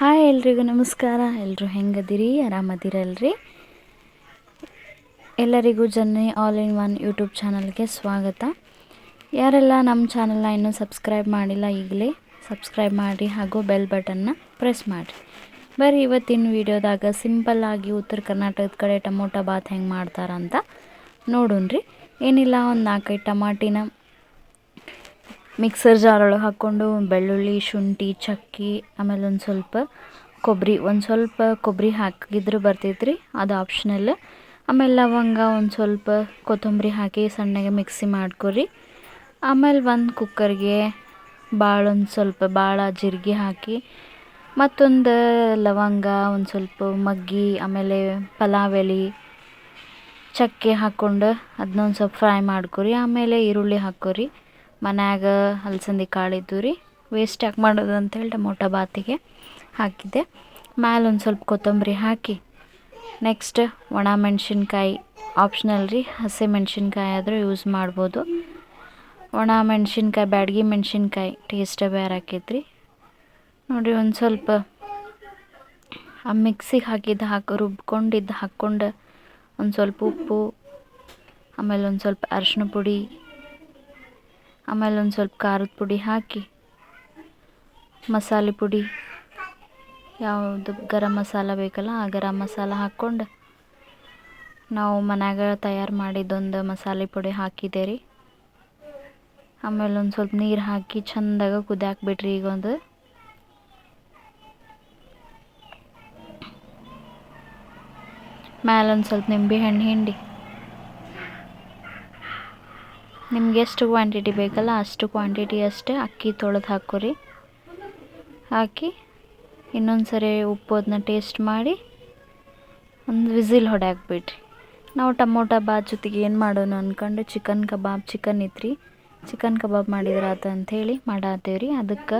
Hi ಎಲ್ರಿಗೂ ನಮಸ್ಕಾರ. ಎಲ್ಲರೂ ಹೆಂಗದಿರಿ? ಆರಾಮದಿರಲ್ರಿ? ಎಲ್ಲರಿಗೂ Janni all in one YouTube ಚಾನಲ್ಗೆ ಸ್ವಾಗತ. ಯಾರೆಲ್ಲ ನಮ್ಮ ಚಾನಲ್ನ ಇನ್ನೂ ಸಬ್ಸ್ಕ್ರೈಬ್ ಮಾಡಿಲ್ಲ ಈಗಲೇ, ಸಬ್ಸ್ಕ್ರೈಬ್ ಮಾಡಿ ಹಾಗೂ ಬೆಲ್ ಬಟನ್ನ ಪ್ರೆಸ್ ಮಾಡಿರಿ. ಬರೀ ಇವತ್ತಿನ ವಿಡಿಯೋದಾಗ ಸಿಂಪಲ್ಲಾಗಿ ಉತ್ತರ ಕರ್ನಾಟಕದ ಕಡೆ ಟೊಮೊಟೊ ಬಾತ್ ಹೆಂಗೆ ಮಾಡ್ತಾರಂತ ನೋಡೋಣ್ರಿ. ಏನಿಲ್ಲ, ಒಂದು ನಾಲ್ಕೈದು ಟಮಾಟಿನ ಮಿಕ್ಸರ್ ಜಾರೊಳಗೆ ಹಾಕ್ಕೊಂಡು ಬೆಳ್ಳುಳ್ಳಿ, ಶುಂಠಿ, ಚಕ್ಕಿ, ಆಮೇಲೆ ಒಂದು ಸ್ವಲ್ಪ ಕೊಬ್ಬರಿ, ಒಂದು ಸ್ವಲ್ಪ ಕೊಬ್ಬರಿ ಹಾಕಿದ್ರೆ ಬರ್ತೈತ್ರಿ, ಅದು ಆಪ್ಷನಲ್ ಆಮೇಲೆ ಲವಂಗ ಒಂದು ಸ್ವಲ್ಪ ಕೊತ್ತಂಬರಿ ಹಾಕಿ ಸಣ್ಣಗೆ ಮಿಕ್ಸಿ ಮಾಡ್ಕೊರಿ. ಆಮೇಲೆ ಒಂದು ಕುಕ್ಕರ್ಗೆ ಭಾಳ ಒಂದು ಸ್ವಲ್ಪ ಭಾಳ ಜೀರಿಗೆ ಹಾಕಿ, ಮತ್ತೊಂದು ಲವಂಗ ಒಂದು ಸ್ವಲ್ಪ ಮಗ್ಗಿ, ಆಮೇಲೆ ಪಲಾವ್ ಎಲೆ, ಚಕ್ಕೆ ಹಾಕ್ಕೊಂಡು ಅದನ್ನೊಂದು ಸ್ವಲ್ಪ ಫ್ರೈ ಮಾಡ್ಕೊರಿ, ಆಮೇಲೆ ಈರುಳ್ಳಿ ಹಾಕ್ಕೊರಿ. ಮನ್ಯಾಗ ಅಲಸಂದಿ ಕಾಳು ಇದ್ದು ರೀ. ವೇಸ್ಟ್ ಯಾಕೆ ಮಾಡೋದು ಅಂತೇಳಿ ಟೊಮೊಟೊ ಬಾತಿಗೆ ಹಾಕಿದ್ದೆ. ಮ್ಯಾಲೆ ಒಂದು ಸ್ವಲ್ಪ ಕೊತ್ತಂಬರಿ ಹಾಕಿ ನೆಕ್ಸ್ಟ್ ಒಣ ಮೆಣಸಿನ್ಕಾಯಿ ಆಪ್ಷನಲ್ ರೀ. ಹಸಿ ಮೆಣಸಿನ್ಕಾಯಿ ಆದರೂ ಯೂಸ್ ಮಾಡ್ಬೋದು. ಒಣ ಮೆಣಸಿನ್ಕಾಯಿ, ಬ್ಯಾಡಗಿ ಮೆಣಸಿನ್ಕಾಯಿ ಟೇಸ್ಟೇ ಬೇರೆ ಹಾಕೈತ್ರಿ ನೋಡಿರಿ ಒಂದು ಸ್ವಲ್ಪ ಆ ಮಿಕ್ಸಿಗೆ ಹಾಕಿದ್ದು ಹಾಕಿ, ರುಬ್ಕೊಂಡಿದ್ದು ಹಾಕ್ಕೊಂಡು ಒಂದು ಸ್ವಲ್ಪ ಉಪ್ಪು, ಆಮೇಲೆ ಒಂದು ಸ್ವಲ್ಪ ಅರಿಶಿನ ಪುಡಿ ಆಮೇಲೆ ಒಂದು ಸ್ವಲ್ಪ ಖಾರದ ಪುಡಿ ಹಾಕಿ, ಮಸಾಲೆ ಪುಡಿ, ಯಾವುದು ಗರಂ ಮಸಾಲ ಬೇಕಲ್ಲ ಆ ಗರಂ ಮಸಾಲ ಹಾಕ್ಕೊಂಡು ನಾವು ಮನ್ಯಾಗ ತಯಾರು ಮಾಡಿದ್ದೊಂದು ಮಸಾಲೆ ಪುಡಿ ಹಾಕಿದೆ ರೀ. ಆಮೇಲೆ ಒಂದು ಸ್ವಲ್ಪ ನೀರು ಹಾಕಿ ಚೆಂದಾಗ ಕುದಿಯಾಕ ಬಿಡ್ರಿ ಈಗ ಒಂದು. ಮ್ಯಾಲೆ ಒಂದು ಸ್ವಲ್ಪ ನಿಂಬೆ ಹಣ್ಣು ಹಿಂಡಿ. ನಿಮ್ಗೆ ಎಷ್ಟು ಕ್ವಾಂಟಿಟಿ ಬೇಕಲ್ಲ ಅಷ್ಟು ಕ್ವಾಂಟಿಟಿ ಅಷ್ಟೇ ಅಕ್ಕಿ ತೊಳೆದು ಹಾಕೋರಿ. ಹಾಕಿ ಇನ್ನೊಂದು ಸರಿ ಉಪ್ಪು ಅದನ್ನ ಟೇಸ್ಟ್ ಮಾಡಿ ಒಂದು ವಿಸಿಲ್ ಹೊಡ್ಯಾಕ್ಬಿಡ್ರಿ ನಾವು ಟಮೋಟೊ ಬಾತ್ ಜೊತೆಗೆ ಏನು ಮಾಡೋಣ ಅಂದ್ಕೊಂಡು ಚಿಕನ್ ಕಬಾಬ್, ಚಿಕನ್ ಇತ್ರಿ. ಚಿಕನ್ ಕಬಾಬ್ ಮಾಡಿದ್ರಾತ ಅಂಥೇಳಿ ಮಾಡಾತ್ತೇವ್ರಿ ಅದಕ್ಕೆ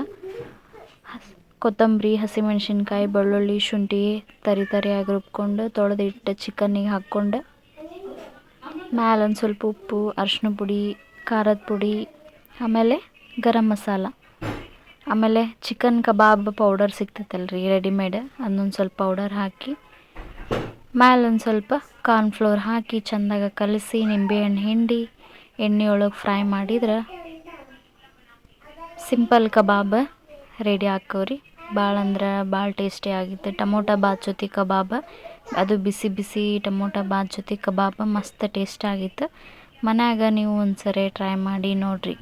ಕೊತ್ತಂಬರಿ, ಹಸಿಮೆಣ್ಸಿನ್ಕಾಯಿ, ಬೆಳ್ಳುಳ್ಳಿ, ಶುಂಠಿ ತರಿ ತರಿಯಾಗಿ ರುಬ್ಕೊಂಡು ತೊಳೆದಿಟ್ಟು ಚಿಕನ್ನಿಗೆ ಹಾಕ್ಕೊಂಡು ಮ್ಯಾಲೆ ಒಂದು ಸ್ವಲ್ಪ ಉಪ್ಪು ಅರಿಶಿನ ಪುಡಿ, ಖಾರದ ಪುಡಿ, ಆಮೇಲೆ ಗರಂ ಮಸಾಲ. ಆಮೇಲೆ ಚಿಕನ್ ಕಬಾಬ್ ಪೌಡರ್ ಸಿಗ್ತೈತಲ್ರಿ, ರೆಡಿಮೇಡ್. ಅದನ್ನೊಂದು ಸ್ವಲ್ಪ ಪೌಡರ್ ಹಾಕಿ ಮ್ಯಾಲೆ ಒಂದು ಸ್ವಲ್ಪ ಕಾರ್ನ್ಫ್ಲೋರ್ ಹಾಕಿ ಚೆಂದಾಗ ಕಲಸಿ ನಿಂಬೆಹಣ್ಣು ಹಿಂಡಿ ಎಣ್ಣೆಯೊಳಗೆ ಫ್ರೈ ಮಾಡಿದ್ರೆ ಸಿಂಪಲ್ ಕಬಾಬ್ ರೆಡಿ ಹಾಕವ್ರಿ ಭಾಳ ಅಂದ್ರೆ ಭಾಳ ಟೇಸ್ಟಿ ಆಗಿತ್ತು. ಟೊಮೊಟೊ ಬಾತ್ ಜೊತೆ ಕಬಾಬ್. ಅದು ಬಿಸಿ ಬಿಸಿ ಟೊಮೊಟೊ ಬಾತ್ ಜೊತೆ ಕಬಾಬ್ ಮಸ್ತ್ ಟೇಸ್ಟ್ ಆಗಿತ್ತು. ಮನ್ಯಾಗ ನೀವು ಒಂದು ಸರಿ ಟ್ರೈ ಮಾಡಿ ನೋಡಿರಿ.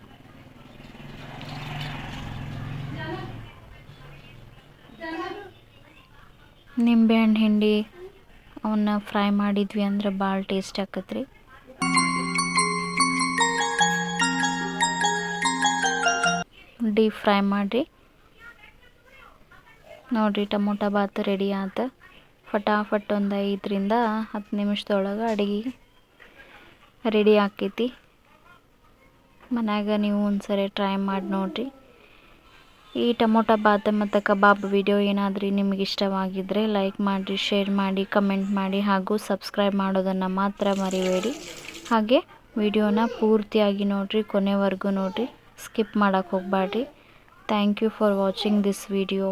ನಿಂಬೆಹಣ್ಣು ಹಿಂಡಿ ಅವನ್ನ ಫ್ರೈ ಮಾಡಿದ್ವಿ ಅಂದ್ರೆ ಭಾಳ ಟೇಸ್ಟ್ ಆಕತ್ರಿ. ಡೀಪ್ ಫ್ರೈ ಮಾಡಿರಿ. ನೋಡಿರಿ, ಟೊಮೊಟೊ ಬಾತ್ ರೆಡಿ ಆತ. ಫಟಾಫಟ್ ಒಂದು ಐದರಿಂದ ಹತ್ತು ನಿಮಿಷದೊಳಗೆ ಅಡುಗೆ ರೆಡಿ ಆಕೈತಿ. ಮನ್ಯಾಗ ನೀವು ಒಂದು ಸರಿ ಟ್ರೈ ಮಾಡಿ ನೋಡಿರಿ. ಈ ಟೊಮೊಟೊ ಬಾತ್ ಮತ್ತು ಕಬಾಬ್ ವಿಡಿಯೋ ಏನಾದರೂ ನಿಮಗೆ ಇಷ್ಟವಾಗಿದ್ದರೆ ಲೈಕ್ ಮಾಡಿರಿ ಶೇರ್ ಮಾಡಿ ಕಮೆಂಟ್ ಮಾಡಿ ಹಾಗೂ ಸಬ್ಸ್ಕ್ರೈಬ್ ಮಾಡೋದನ್ನು ಮಾತ್ರ ಮರಿಬೇಡಿ. ಹಾಗೆ ವಿಡಿಯೋನ ಪೂರ್ತಿಯಾಗಿ ನೋಡಿರಿ, ಕೊನೆವರೆಗೂ ನೋಡಿರಿ. ಸ್ಕಿಪ್ ಮಾಡೋಕ್ಕೆ ಹೋಗಬೇಡ್ರಿ thank you for watching this video